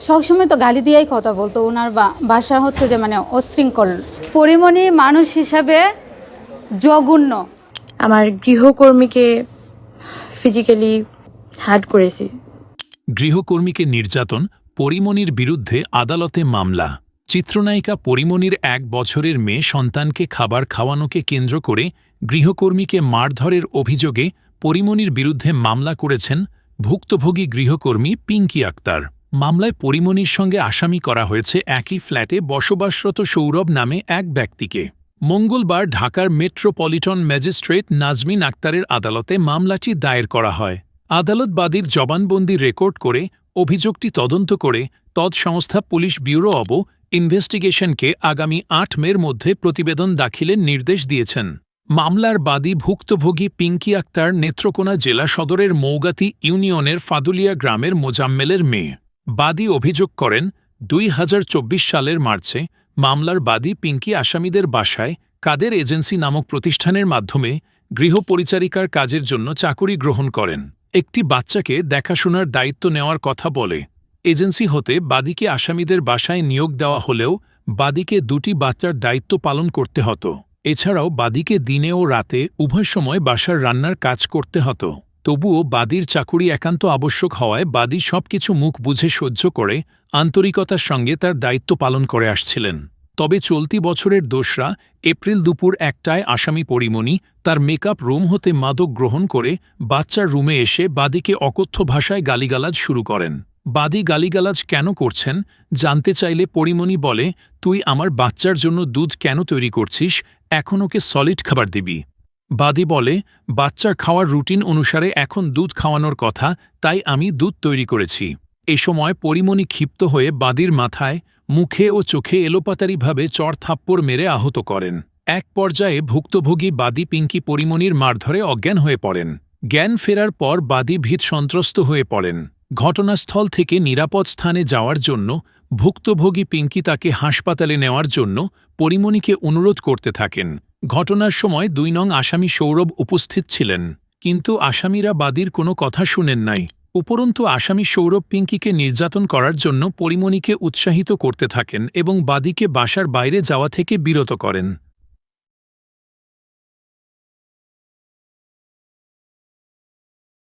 সবসময় তো গালি দিয়েই কথা বলতো। ওনার বা- বাসা হচ্ছে যে মানে অশৃঙ্খল। পরিমণি মানুষ হিসাবে জঘন্য। আমার গৃহকর্মীকে ফিজিক্যালি হার্ট করেছি। গৃহকর্মীকে নির্যাতন পরিমণির বিরুদ্ধে আদালতে মামলা। চিত্রনায়িকা পরিমণির এক বছরের মেয়ে সন্তানকে খাবার খাওয়ানোকে কেন্দ্র করে গৃহকর্মীকে মারধরের অভিযোগে পরিমণির বিরুদ্ধে মামলা করেছেন ভুক্তভোগী গৃহকর্মী পিঙ্কি আক্তার। মামলায় পরিমণির সঙ্গে আসামি করা হয়েছে একই ফ্ল্যাটে বসবাসরত সৌরভ নামে এক ব্যক্তিকে। মঙ্গলবার ঢাকার মেট্রোপলিটন ম্যাজিস্ট্রেট নাজমিন আক্তারের আদালতে মামলাটি দায়ের করা হয়। আদালতবাদীর জবানবন্দি রেকর্ড করে, অভিযোগটি তদন্ত করে, তৎসংস্থা পুলিশ ব্যুরো অব ইনভেস্টিগেশনকে আগামী আট মের মধ্যে প্রতিবেদন দাখিলের নির্দেশ দিয়েছেন। মামলার বাদী ভুক্তভোগী পিঙ্কি আক্তার নেত্রকোনা জেলা সদরের মৌগাতি ইউনিয়নের ফাদুলিয়া গ্রামের মোজাম্মেলের মেয়ে। বাদী অভিযোগ করেন, দুই হাজার চব্বিশ সালের মার্চে মামলার বাদী পিঙ্কি আসামিদের বাসায় কাদের এজেন্সি নামক প্রতিষ্ঠানের মাধ্যমে গৃহপরিচারিকার কাজের জন্য চাকুরি গ্রহণ করেন। একটি বাচ্চাকে দেখাশোনার দায়িত্ব নেওয়ার কথা বলে, এজেন্সি হতে বাদীকে আসামিদের বাসায় নিয়োগ দেওয়া হলেও বাদীকে দুটি বাচ্চার দায়িত্ব পালন করতে হতো। এছাড়াও বাদীকে দিনে ও রাতে উভয় সময় বাসার রান্নার কাজ করতে হতো। তবুও বাদীর চাকুরি একান্ত আবশ্যক হওয়ায় বাদী সবকিছু মুখ বুঝে সহ্য করে আন্তরিকতার সঙ্গে তার দায়িত্ব পালন করে আসছিলেন। তবে চলতি বছরের দোসরা, এপ্রিল দুপুর একটায় আসামি পরিমণি তার মেকআপ রুম হতে মাদক গ্রহণ করে বাচ্চার রুমে এসে বাদীকে অকথ্য ভাষায় গালিগালাজ শুরু করেন। বাদী গালিগালাজ কেন করছেন জানতে চাইলে পরিমণি বলে, তুই আমার বাচ্চার জন্য দুধ কেন তৈরি করছিস? এখন ওকে সলিড খাবার দিবি। বাদী বলে বাচ্চার খাওয়ার রুটিন অনুসারে এখন দুধ খাওয়ানোর কথা, তাই আমি দুধ তৈরি করেছি। এ সময় পরিমণি ক্ষিপ্ত হয়ে বাদীর মাথায় মুখে ও চোখে এলোপাতারিভাবে চড় থাপ্পড় মেরে আহত করেন। এক পর্যায়ে ভুক্তভোগী বাদী পিঙ্কি পরিমণির মারধরে অজ্ঞান হয়ে পড়েন। জ্ঞান ফেরার পর বাদী ভীত সন্ত্রস্ত হয়ে পড়েন। ঘটনাস্থল থেকে নিরাপদ স্থানে যাওয়ার জন্য, ভুক্তভোগী পিঙ্কি তাকে হাসপাতালে নেওয়ার জন্য পরিমণিকে অনুরোধ করতে থাকেন। ঘটনার সময় দুই নং আসামি সৌরভ উপস্থিত ছিলেন, কিন্তু আসামিরা বাদীর কোনো কথা শুনেন নাই। উপরন্তু আসামি সৌরভ পিঙ্কিকে নির্যাতন করার জন্য পরিমণিকে উৎসাহিত করতে থাকেন এবং বাদীকে বাসার বাইরে যাওয়া থেকে বিরত করেন।